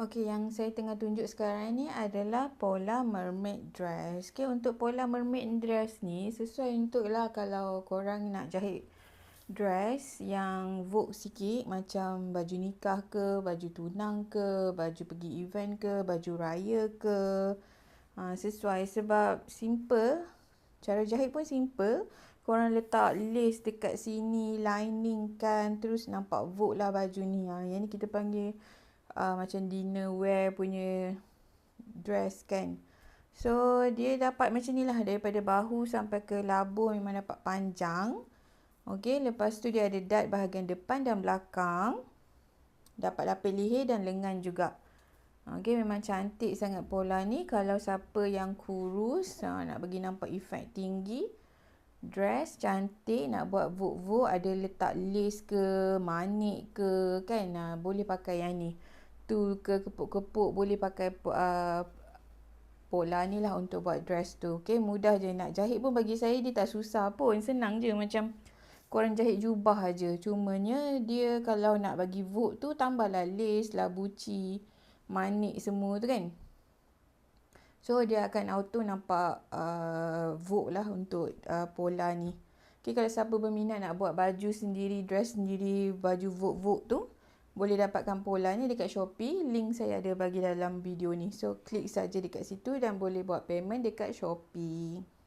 Okey, yang saya tengah tunjuk sekarang ni adalah pola mermaid dress. Okey, untuk pola mermaid dress ni sesuai untuk lah kalau korang nak jahit dress yang vogue sikit macam baju nikah ke, baju tunang ke, baju pergi event ke, baju raya ke. Ha, sesuai sebab simple. Cara jahit pun simple. Korang letak lace dekat sini, lining kan. Terus nampak vogue lah baju ni. Ha, yang ni kita panggil uh, macam dinner wear punya dress kan. So dia dapat macam ni lah daripada bahu sampai ke labuh memang dapat panjang. Okey, lepas tu dia ada dart bahagian depan dan belakang. Dapat lapis leher dan lengan juga. Okey, memang cantik sangat pola ni. Kalau siapa yang kurus, uh, nak bagi nampak efek tinggi. Dress cantik, nak buat vogue-vogue, ada letak lace ke, manik ke, kan. Uh, boleh pakai yang ni tu ke kepuk-kepuk boleh pakai uh, pola ni lah untuk buat dress tu. Okay, mudah je nak jahit pun bagi saya dia tak susah pun. Senang je macam korang jahit jubah aja. Cumanya dia kalau nak bagi vogue tu tambahlah lace lah, buci, manik semua tu kan. So dia akan auto nampak uh, vogue lah untuk uh, pola ni. Okay, kalau siapa berminat nak buat baju sendiri, dress sendiri, baju vogue-vogue tu, boleh dapatkan polanya dekat Shopee. Link saya ada bagi dalam video ni. So, klik saja dekat situ dan boleh buat payment dekat Shopee.